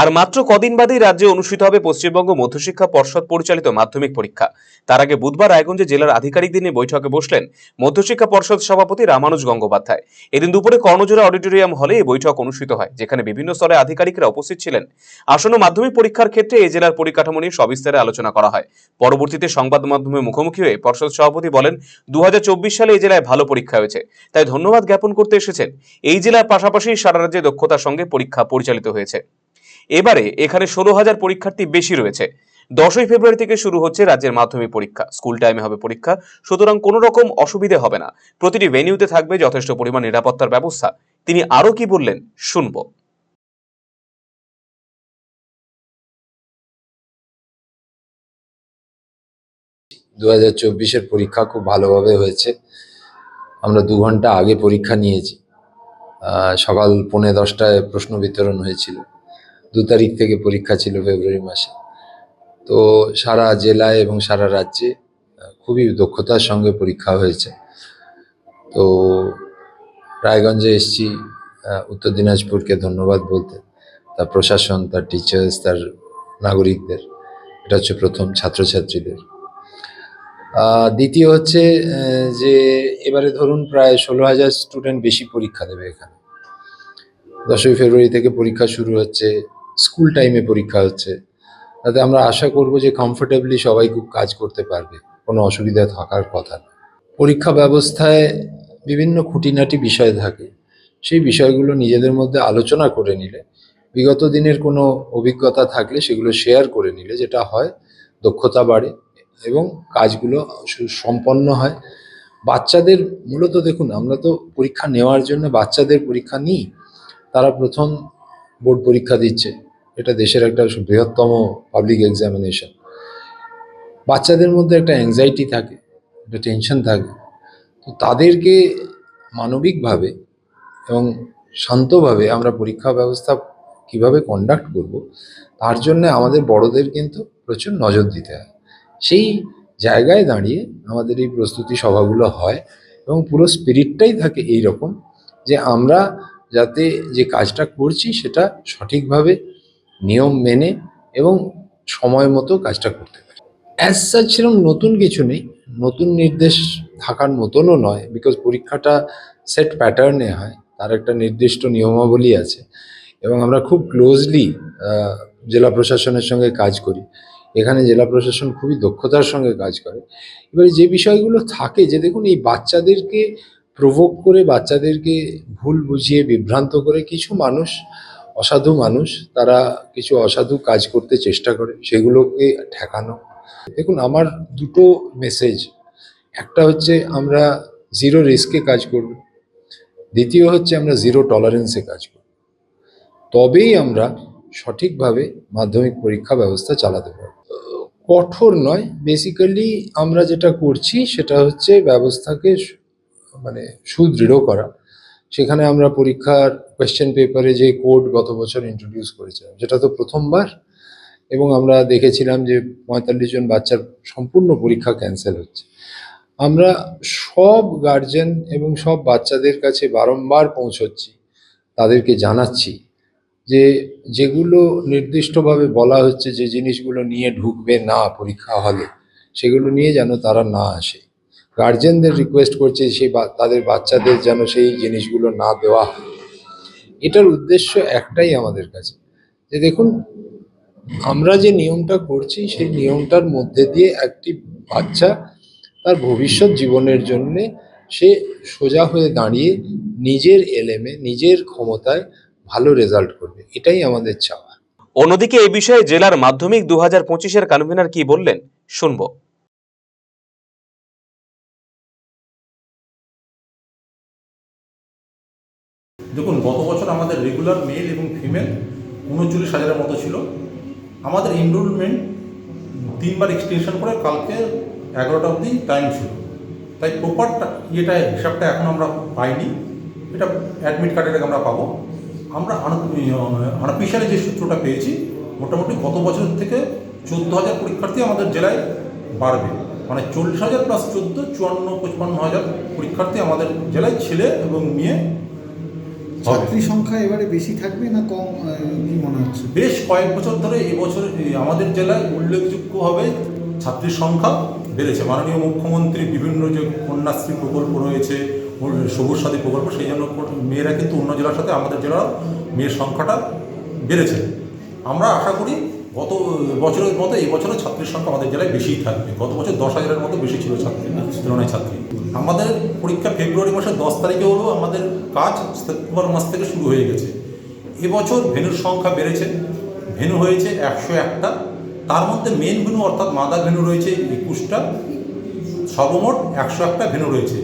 আর মাত্র কদিন বাদেই রাজ্যে অনুষ্ঠিত হবে পশ্চিমবঙ্গ মধ্যশিক্ষা পর্ষদ পরিচালিত মাধ্যমিক পরীক্ষা। তার আগে বুধবার রায়গঞ্জে জেলার আধিকারিকদের নিয়ে বৈঠকে বসলেন মধ্যশিক্ষা পর্ষদ সভাপতি রামানুজ গঙ্গোপাধ্যায়। এদিন দুপুরে কর্ণজোড়া অডিটোরিয়াম হলে এই বৈঠক অনুষ্ঠিত হয়, যেখানে বিভিন্ন স্তরে আধিকারিকরা উপস্থিত ছিলেন। আসন্ন মাধ্যমিক পরীক্ষার ক্ষেত্রে এই জেলার পরিকাঠামো নিয়ে সবিস্তারে আলোচনা করা হয়। পরবর্তীতে সংবাদ মাধ্যমে মুখোমুখি হয়ে পর্ষদ সভাপতি বলেন দু হাজার চব্বিশ সালে এই জেলায় ভালো পরীক্ষা হয়েছে, তাই ধন্যবাদ জ্ঞাপন করতে এসেছেন। এই জেলার পাশাপাশি সারা রাজ্যে দক্ষতার সঙ্গে পরীক্ষা পরিচালিত হয়েছে। এবারে এখানে ষোলো হাজার পরীক্ষার্থী বেশি রয়েছে। দশই ফেব্রুয়ারি থেকে শুরু হচ্ছে রাজ্যের মাধ্যমিক পরীক্ষা। স্কুল টাইমে হবে পরীক্ষা। সুতরাং কোনো রকম অসুবিধে হবে না। প্রতিটি ভেনিউতে থাকবে যথেষ্ট পরিমাণ নিরাপত্তার ব্যবস্থা। তিনি আরও কি বললেন, শুনব। দু হাজার চব্বিশের পরীক্ষা খুব ভালোভাবে হয়েছে। আমরা দু ঘণ্টা আগে পরীক্ষা নিয়েছি। সকাল পৌনে দশটায় প্রশ্ন বিতরণ হয়েছিল। দু তারিখ থেকে পরীক্ষা ছিল ফেব্রুয়ারি মাসে। তো সারা জেলায় এবং সারা রাজ্যে খুবই দক্ষতার সঙ্গে পরীক্ষা হয়েছে। তো রায়গঞ্জে এসছি উত্তর দিনাজপুরকে ধন্যবাদ বলতে। তার প্রশাসন, তার টিচার্স তার নাগরিকদের, এটা হচ্ছে প্রথম ছাত্রছাত্রীদের। দ্বিতীয় হচ্ছে যে এবারে ধরুন প্রায় ষোলো হাজার স্টুডেন্ট বেশি পরীক্ষা দেবে এখানে। দশই ফেব্রুয়ারি থেকে পরীক্ষা শুরু হচ্ছে। স্কুল টাইমে পরীক্ষা হচ্ছে। তাতে আমরা আশা করব যে কমফোর্টেবলি সবাই খুব কাজ করতে পারবে। কোনো অসুবিধা থাকার কথা পরীক্ষা ব্যবস্থায় বিভিন্ন খুঁটিনাটি বিষয় থাকে। সেই বিষয়গুলো নিজেদের মধ্যে আলোচনা করে নিলে, বিগত দিনের কোনো অভিজ্ঞতা থাকলে সেগুলো শেয়ার করে নিলে যেটা হয়, দক্ষতা বাড়ে এবং কাজগুলো সম্পন্ন হয়। বাচ্চাদের, মূলত দেখুন আমরা তো পরীক্ষা নেওয়ার জন্য বাচ্চাদের পরীক্ষা নিই। তারা প্রথম বোর্ড পরীক্ষা দিচ্ছে। এটা দেশের একটা বৃহত্তম পাবলিক এক্সামিনেশন বাচ্চাদের মধ্যে একটা অ্যাংজাইটি থাকে, একটা টেনশন থাকে। তো তাদেরকে মানবিকভাবে এবং শান্তভাবে আমরা পরীক্ষা ব্যবস্থা কীভাবে কন্ডাক্ট করব, তার জন্য আমাদের বড়দের কিন্তু প্রচুর নজর দিতে হয়। সেই জায়গায় দাঁড়িয়ে আমাদের এই প্রস্তুতি সভাগুলো হয় এবং পুরো স্পিরিটটাই থাকে এই রকম যে আমরা যাতে যে কাজটা করছি সেটা সঠিকভাবে নিয়ম মেনে এবং সময় মতো কাজটা করতে পারি। অ্যাজ সাচ সেরকম নতুন কিছু নেই। নতুন নির্দেশ থাকার মতনও নয় বিকজ পরীক্ষাটা সেট প্যাটার্নে হয়। তার একটা নির্দিষ্ট নিয়মাবলী আছে এবং আমরা খুব ক্লোজলি জেলা প্রশাসনের সঙ্গে কাজ করি। এখানে জেলা প্রশাসন খুবই দক্ষতার সঙ্গে কাজ করে। এবারে যে বিষয়গুলো থাকে যে দেখুন এই বাচ্চাদেরকে প্রভোগ করে বাচ্চাদেরকে ভুল বুঝিয়ে বিভ্রান্ত করে কিছু মানুষ, অসাধু মানুষ, তারা কিছু অসাধু কাজ করতে চেষ্টা করে, সেগুলোকে ঠেকানো। দেখুন, আমার দুটো মেসেজ একটা হচ্ছে, আমরা জিরো রিস্কে কাজ করব। দ্বিতীয় হচ্ছে, আমরা জিরো টলারেন্সে কাজ করব। তবেই আমরা সঠিকভাবে মাধ্যমিক পরীক্ষা ব্যবস্থা চালাতে পারব। কঠোর নয়। বেসিক্যালি আমরা যেটা করছি, সেটা হচ্ছে ব্যবস্থাকে মানে সুদৃঢ় করা। সেখানে আমরা পরীক্ষার কোয়েশ্চেন পেপারে যে কোড গত বছর ইন্ট্রোডিউস করেছিলাম যেটা তো প্রথমবার। এবং আমরা দেখেছিলাম যে পঁয়তাল্লিশ জন বাচ্চার সম্পূর্ণ পরীক্ষা ক্যান্সেল হচ্ছে। আমরা সব গার্জেন এবং সব বাচ্চাদের কাছে বারংবার পৌঁছচ্ছি, তাদেরকে জানাচ্ছি যে যেগুলো নির্দিষ্টভাবে বলা হচ্ছে যে জিনিসগুলো নিয়ে ঢুকবে না পরীক্ষা হলে, সেগুলো নিয়ে যেন তারা না আসে। গার্জেনদের রিকোয়েস্ট করছে সেই তাদের বাচ্চাদের যেন সেই জিনিসগুলো না দেওয়া হয়। এটার উদ্দেশ্য একটাই আমাদের কাছে। যে দেখুন, আমরা যে নিয়মটা করছি, সেই নিয়মটার মধ্যে দিয়ে একটি বাচ্চা তার ভবিষ্যৎ জীবনের জন্যে সে সোজা হয়ে দাঁড়িয়ে নিজের এলেমে, নিজের ক্ষমতায় ভালো রেজাল্ট করবে। এটাই আমাদের চাওয়া। অন্যদিকে এই বিষয়ে জেলার মাধ্যমিক দু হাজার পঁচিশের কনভেনার কি বললেন? শুনব। দেখুন, গত বছর আমাদের রেগুলার মেল এবং ফিমেল উনচল্লিশ হাজারের মতো ছিল। আমাদের এনরোলমেন্ট তিনবার এক্সটেনশন করে কালকে এগারোটা অবধি টাইম ছিল। তাই প্রপার ইয়েটা, হিসাবটা এখন আমরা পাইনি। এটা অ্যাডমিট কার্ডের আমরা পাবো। আমরা আনঅফিসিয়ালি যে সূত্রটা পেয়েছি, মোটামুটি গত বছরের থেকে চোদ্দ হাজার পরীক্ষার্থী আমাদের জেলায় বাড়বে। মানে চল্লিশ হাজার প্লাস চোদ্দ, চুয়ান্ন, পঁচপান্ন হাজার পরীক্ষার্থী আমাদের জেলায় ছেলে এবং মেয়ে ছাত্রী সংখ্যা এবারে বেশি থাকবে না কম কি মনে হচ্ছে? বেশ কয়েক বছর ধরে এবছর আমাদের জেলায় উল্লেখযোগ্যভাবে ছাত্রীর সংখ্যা বেড়েছে। মাননীয় মুখ্যমন্ত্রী বিভিন্ন যে কন্যাশ্রী প্রকল্প রয়েছে সবুজ সাথী প্রকল্প সেই জন্য মেয়েরা কিন্তু অন্য জেলার সাথে আমাদের জেলার মেয়ের সংখ্যাটা বেড়েছে। আমরা আশা করি গত বছরের মতো এই বছরও ছাত্রীর সংখ্যা আমাদের জেলায় বেশিই থাকবে। গত বছর দশ হাজারের মতো বেশি ছিল ছাত্রী তুলনায় ছাত্রী। আমাদের পরীক্ষা ফেব্রুয়ারি মাসের দশ তারিখে হলেও আমাদের কাজ সেপ্টেম্বর মাস থেকে শুরু হয়ে গেছে। এবছর ভেনুর সংখ্যা বেড়েছে। ভেনু হয়েছে একশো একটা। তার মধ্যে মেন ভেনু অর্থাৎ মাদার ভেনু রয়েছে একুশটা। সর্বমোট একশো একটা ভেনু রয়েছে।